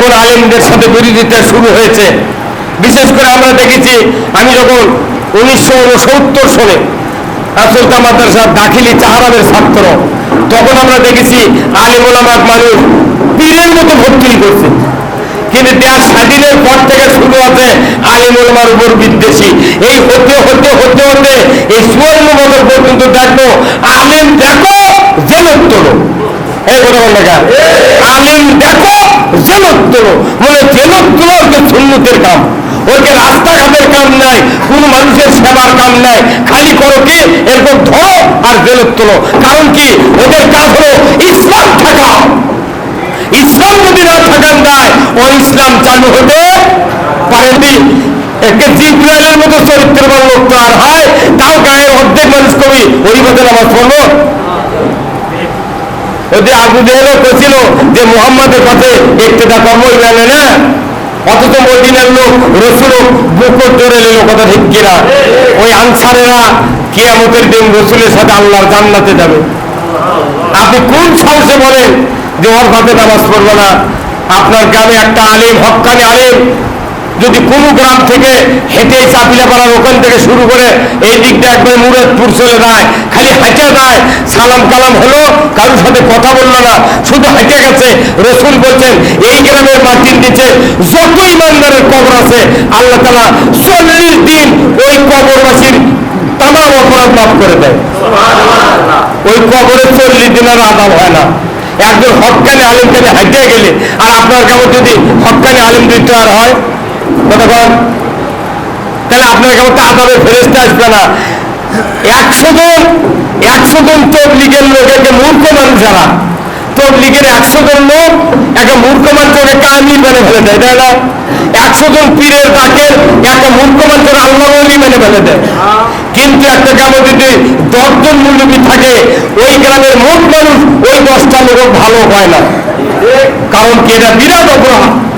এখন আলিমদের সাথে বিরোধিতা শুরু হয়েছে। বিশেষ করে আমরা দেখেছি, আমি যখন উনিশশো উনসত্তর সনে আসলতা মাদ্রাসা দাখিলি চাহারামের ছাত্র, তখন আমরা দেখেছি আলিমুলামাক মানুষ পীরের মতো ভর্তি করছে। কিন্তু দেশ স্বাধীনের পর থেকে শুরু আছে আলিমুলমার উপর বিদ্বেষী। এই হতে হতে হতে হতে এই সুবর্ণ বছর পর্যন্ত দেখো, আলিম দেখো জেলত তোলো। এই কথা বল মানে সুন্নতের কাম ওকে রাস্তাঘাটের কাম নাই, কোন মানুষের সেবার কাম নাই। খালি করো কি? এরকম ধরো আর জেলত তোলো। কারণ কি? ওদের কাজ হলো ইসলাম থাকা। ইসলাম যদি না থাকার দায়, ও ইসলাম চালু হতে পারেনি একে জিব্রাইলের মতো চরিত্রবান লোক তো আর হয়, তাও গায়ের অর্ধেক মানুষ কবি, ওই মতো নামাজ পড়ল ওদের আবু জেহেলও করছিল যে মোহাম্মদের পথে একটিটা কর্মই মেলে না অথচ মদিনার লোক, রসুল বুকর ধরে নিল কথা ঠিক কিনা? ওই আনসারেরা কিয়ামতের দিন রসুলের সাথে আল্লাহর জান্নাতে যাবে। আপনি কোন সাহসে বলেন যে ওর ভাতে নামাজ পড়ব না? আপনার গ্রামে একটা আলিম, হকানি আলিম যদি কোনো গ্রাম থেকে হেঁটে চাপিলা পাড়ার ওখান থেকে শুরু করে এই দিকটা একবার মুরাদপুর চলে যায়, খালি হেঁটে যায়, সালাম কালাম হলো, কারোর সাথে কথা বলল না, শুধু হেঁটে গেছে। রসুল বলছেন, এই গ্রামের মাটির নিচে যত ইমানদারের কবর আছে, আল্লাহ তালা চল্লিশ দিন ওই কবরবাসীর তামাম অপরাধ মাফ করে দেয়। ওই কবরে চল্লিশ দিন আর আদাব হয় না। একজন হকানি আলিম থেকে হাইটে গেলে, আর আপনার কেমন যদি হকানি আলিম দিতে আর হয় তাহলে আপনার কেমন ফেরেস্তে আসবে না? একশো জন একশো জন তবলিগের লোক একটা মূর্খ মানুষ একশো জন লোক মূর্খ মানুষকে মেনে ফেলে দেয়, তাই না? একশো জন পীরের মূর্খ মানুষের আল্লাহ মেনে ফেলে দেয়। কিন্তু একটা গ্রামে যদি দশজন মূল্যবী থাকে, ওই গ্রামের মোট মানুষ, ওই দশটা লোক ভালো হয় না। কারণ কি? এটা বিরাট অপরাধ।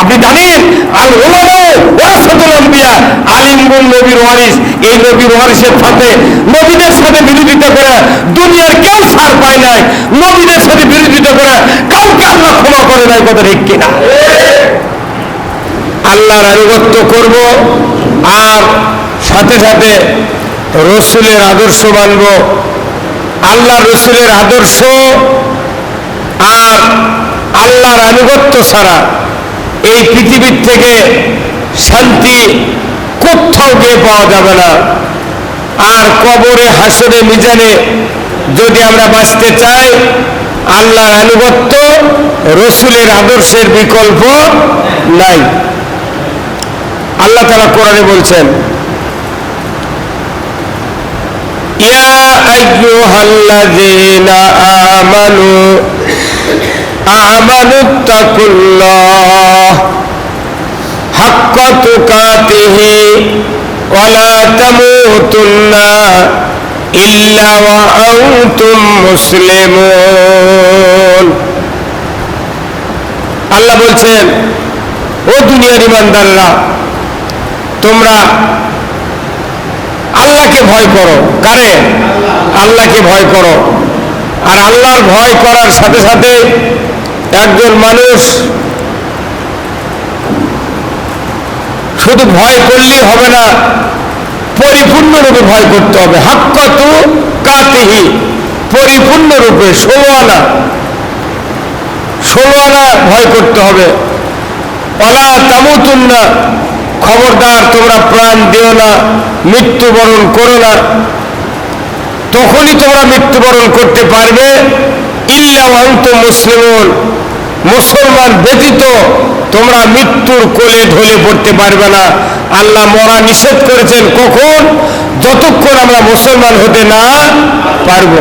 আপনি জানেন আর ওলামা ওয়ারাসাতুল আম্বিয়া আলিমগুন নবীর ওয়ারিস, এই নবীর ওয়ারিসের সাথে, নবীদের সাথে বিরোধিতা করে দুনিয়ার কেউ ছাড় পায় নাই, নবীদের সাথে বিরোধিতা করে কাউকে আল্লাহ ক্ষমা করে নাই কথা ঠিক কিনা? আল্লাহর আনুগত্য করব আর সাথে সাথে রসুলের আদর্শ মানব। আল্লাহ রসুলের আদর্শ আর আল্লাহর আনুগত্য ছাড়া এই পৃথিবীর থেকে শান্তি কোথাও গিয়ে পাওয়া যাবে না। আর কবরে, হাসরে, মিজানে যদি আমরা বাঁচতে চাই, আল্লাহর আনুগত্য, রসুলের আদর্শের বিকল্প নাই। আল্লাহ তারা কোরআনে বলছেন, ইয়া আমানু আমানু তাকুল্লাহ ইল্লা ওয়া আনতুম মুসলিমুন আল্লাহ বলছেন, ও দুনিয়ার ইমানদাররা, তোমরা আল্লাহকে ভয় করো। কারে? আল্লাহকে ভয় করো। আর আল্লাহর ভয় করার সাথে সাথে একজন মানুষ শুধু ভয় করলেই হবে না, পরিপূর্ণরূপে ভয় করতে হবে। হাক্কাতু কাতিহি, পরিপূর্ণরূপে ষোলো আনা। ষোলো আনা ভয় করতে হবে। অলা তামুতুন না খবরদার, তোমরা প্রাণ দিও না, মৃত্যুবরণ করো না। তখনই তোমরা মৃত্যুবরণ করতে পারবে। ইল্লা অন্ত মুসলিমন। মুসলমান ব্যতীত তোমরা মৃত্যুর কোলে ঢলে পড়তে পারবে না। আল্লাহ মরা নিষেধ করেছেন কখন? যতক্ষণ আমরা মুসলমান হতে না পারব।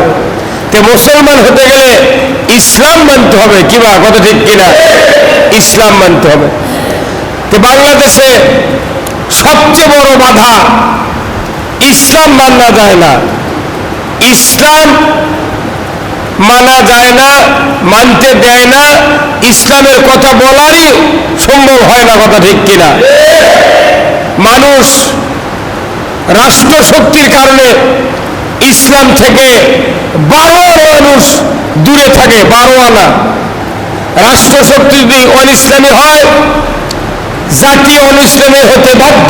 তে মুসলমান হতে গেলে ইসলাম মানতে হবে কিবা কথা ঠিক কিনা ইসলাম মানতে হবে। তো বাংলাদেশে সবচেয়ে বড় বাধা, ইসলাম মানা যায় না। ইসলাম মানা যায় না, মানতে দেয় না, ইসলামের কথা বলারই সম্ভব হয় না কথা ঠিক কিনা। মানুষ রাষ্ট্রশক্তির কারণে ইসলাম থেকে বারো মানুষ দূরে থাকে, বারো আনা। রাষ্ট্রশক্তি যদি অনিসলামী হয়, জাতি অন অনিসলামী হতে বাধ্য।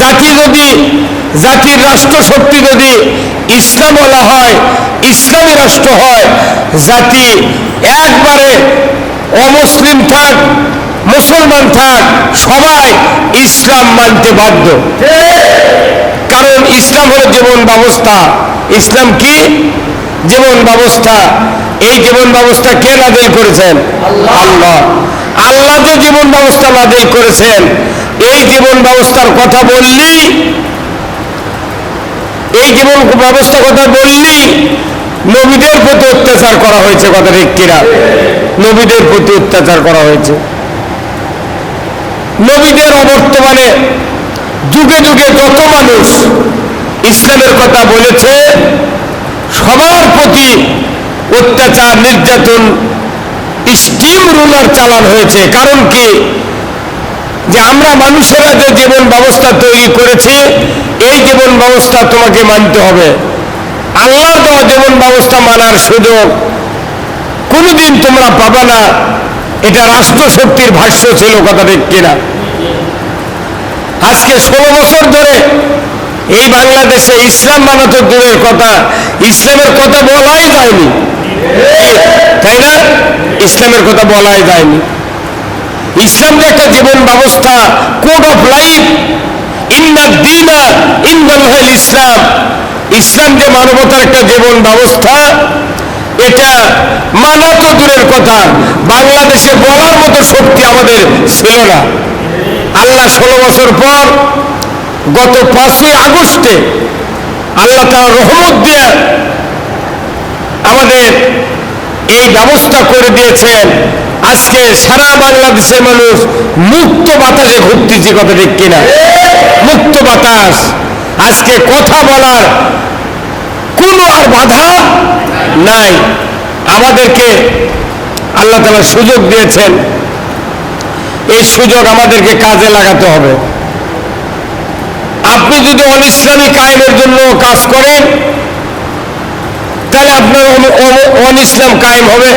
জাতি যদি, জাতির রাষ্ট্রশক্তি যদি ইসলামওয়ালা হয়, ইসলামী রাষ্ট্র হয়, জাতি একবারে অমুসলিম থাক, মুসলমান থাক, সবাই ইসলাম মানতে বাধ্য। কারণ ইসলাম হলো জীবন ব্যবস্থা। ইসলাম কি? জীবন ব্যবস্থা। এই জীবন ব্যবস্থা কে নাজিল করেছেন? আল্লাহ। আল্লাহ যে জীবন ব্যবস্থা নাজিল করেছেন, এই জীবন ব্যবস্থার কথা বললি এই জীবন ব্যবস্থা কথা বললেই নবীদের প্রতি অত্যাচার করা হয়েছে কথা ঠিক কিনা? নবীদের প্রতি অত্যাচার করা হয়েছে। নবীদের অবর্তমানে যুগে যুগে যত মানুষ ইসলামের কথা বলেছে, সবার প্রতি অত্যাচার, নির্যাতন, স্টিম রুলার চালান হয়েছে। কারণ কি? যে আমরা মানুষেরা যে জীবন ব্যবস্থা তৈরি করেছি, এই জীবন ব্যবস্থা তোমাকে মানতে হবে। আল্লাহর দেওয়া জীবন ব্যবস্থা মানার সুযোগ কোনোদিন তোমরা পাবে না। এটা রাষ্ট্রশক্তির ভাষ্য ছিল কথা ঠিক কিনা। আজকে ষোলো বছর ধরে এই বাংলাদেশে ইসলাম বানাতে দূরের কথা। ইসলামের কথা বলাই যায়নি। তাই না? ইসলামের কথা বলাই যায়নি। ইসলাম একটা জীবন ব্যবস্থা কোড অফ লাইফ ইসলাম। ইসলাম যে মানবতার একটা জীবন ব্যবস্থা, এটা মানা তো দূরের কথা। বাংলাদেশে বলার মতো শক্তি আমাদের ছিল না। আল্লাহ ষোলো বছর পর, গত পাঁচই আগস্টে আল্লাহ তার রহমত দিয়ে আমাদের এই ব্যবস্থা করে দিয়েছেন। আজকে সারা বাংলাদেশের মানুষ মুক্ত বাতাসে ঘুরতেছি কথা ঠিক কিনা? মুক্ত বাতাস। আজকে কথা বলার কোনো আর বাধা নাই। আমাদেরকে আল্লাহ তালা সুযোগ দিয়েছেন। এই সুযোগ আমাদেরকে কাজে লাগাতে হবে। আপনি যদি অনিসলামী কায়েমের জন্য কাজ করেন তাহলে আপনার অন- ইসলাম কায়েম হবে।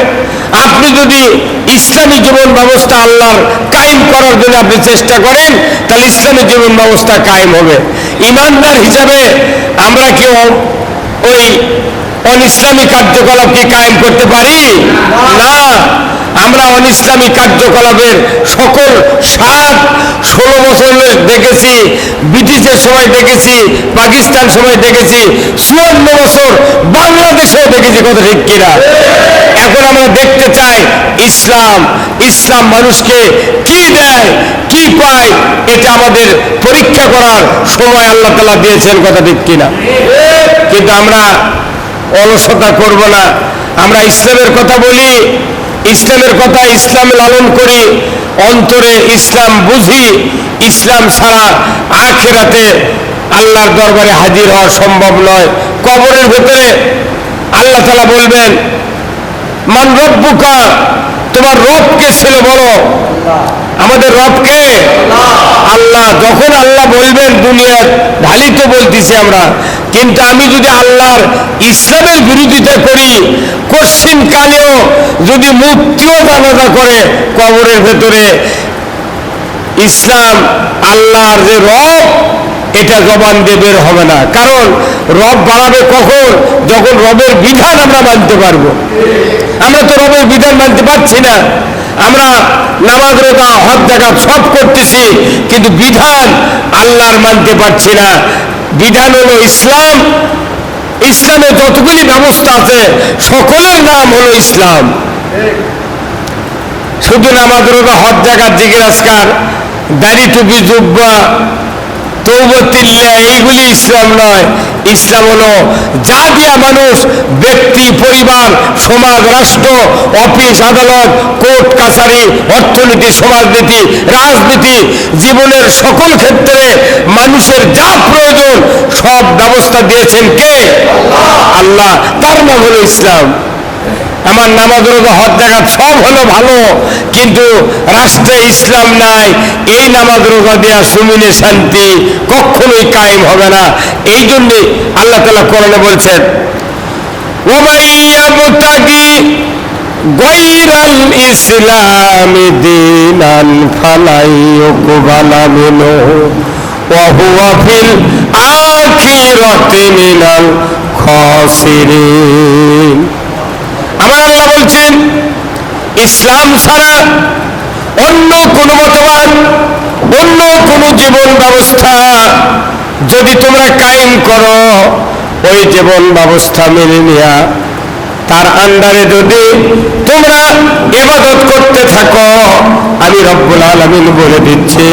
আপনি যদি ইসলামী জীবন ব্যবস্থা আল্লাহর কায়েম করার জন্য আপনি চেষ্টা করেন, তাহলে ইসলামী জীবন ব্যবস্থা কায়েম হবে। ইমানদার হিসাবে আমরা কি ওই অন ইসলামী কার্যকলাপ কি কায়েম করতে পারি? না। আমরা অনিসলামী কার্যকলাপের সকল সাত ষোলো বছর দেখেছি, ব্রিটিশের সময় দেখেছি, পাকিস্তান সময় দেখেছি, চুয়ান্ন বছর বাংলাদেশেও দেখেছি কত ঠিক কিনা। এখন আমরা দেখতে চাই ইসলাম ইসলাম মানুষকে কি দেয়, কি পায়, এটা আমাদের পরীক্ষা করার সময় আল্লাহ তালা দিয়েছেন কথা ঠিক কিনা। কিন্তু আমরা অলসতা করব না। আমরা ইসলামের কথা বলি ইসলামের কথা ইসলাম লালন করি, অন্তরে ইসলাম বুঝি, ইসলাম ছাড়া আখেরাতে আল্লাহর দরবারে হাজির হওয়া সম্ভব নয়। কবরের ভেতরে আল্লাহ তালা বলবেন, মান রব্বুকা তোমার রবকে ছিল বলো। আমাদের রবকে? আল্লাহ, যখন আল্লাহ বলবেন, দুনিয়ার ঢালি তো বলতেছি আমরা। কিন্তু আমি যদি আল্লাহর ইসলামের বিরোধিতা করি, কশ্চিন কালেও যদি মুক্তিও জানাজা করে কবরের ভেতরে, ইসলাম আল্লাহর যে রব, এটা জবান দিয়ে বের হবে না। কারণ রব বাড়াবে কখন? যখন রবের বিধান আমরা মানতে পারব। আমরা তো রবের বিধান মানতে পারছি না। আমরা নামাজ রোজা হজ জায়গা সব করতেছি, কিন্তু বিধান আল্লাহর মানতে পারছি না। বিধান হলো ইসলাম। ইসলামে যতগুলি ব্যবস্থা আছে, সকলের নাম হলো ইসলাম। শুধু নামাজ রোজা হজ জায়গার জিগির আজকার দাড়ি টুপি, জুব্বা তৌবতিল্লা এইগুলি ইসলাম নয়। ইসলাম হলো যা দিয়া মানুষ, ব্যক্তি, পরিবার, সমাজ, রাষ্ট্র, অফিস, আদালত, কোর্ট, কাছারি, অর্থনীতি, সমাজনীতি, রাজনীতি, জীবনের সকল ক্ষেত্রে মানুষের যা প্রয়োজন সব ব্যবস্থা দিয়েছেন কে? আল্লাহ। তার নাম হলো ইসলাম। আমার নামাজ রোজা হজ জায়গা সব হলো ভালো, কিন্তু রাষ্ট্রে ইসলাম নাই, এই নামাজ রোজা দেওয়া সুমিনে শান্তি কখনোই কায়েম হবে না। এই জন্যে আল্লাহ তালা কোরআনে বলছেন গৈরাল ইসলাম দিনান ফালাই মিনু ওয়া হুয়া ফিল আখিরাতি মিনাল খাসিরিন। আমার আল্লাহ বলছেন, ইসলাম ছাড়া অন্য কোন মতবাদ, অন্য কোন জীবন ব্যবস্থা যদি তোমরা কায়েম করো, ওই জীবন ব্যবস্থা মেনে নেয়া। তার আন্ডারে যদি তোমরা এবাদত করতে থাকো, আমি রব্বুল আলমিন বলে দিচ্ছি,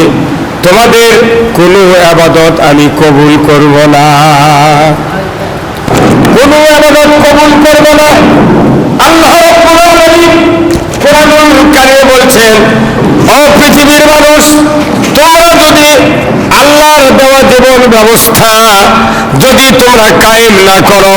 তোমাদের কোনো আবাদত আমি কবুল করব না। কোনো আবাদত কবুল করব না। বলছেন ও পৃথিবীর মানুষ, তোমরা যদি আল্লাহর দেওয়া জীবন ব্যবস্থা যদি তোমরা কায়েম না করো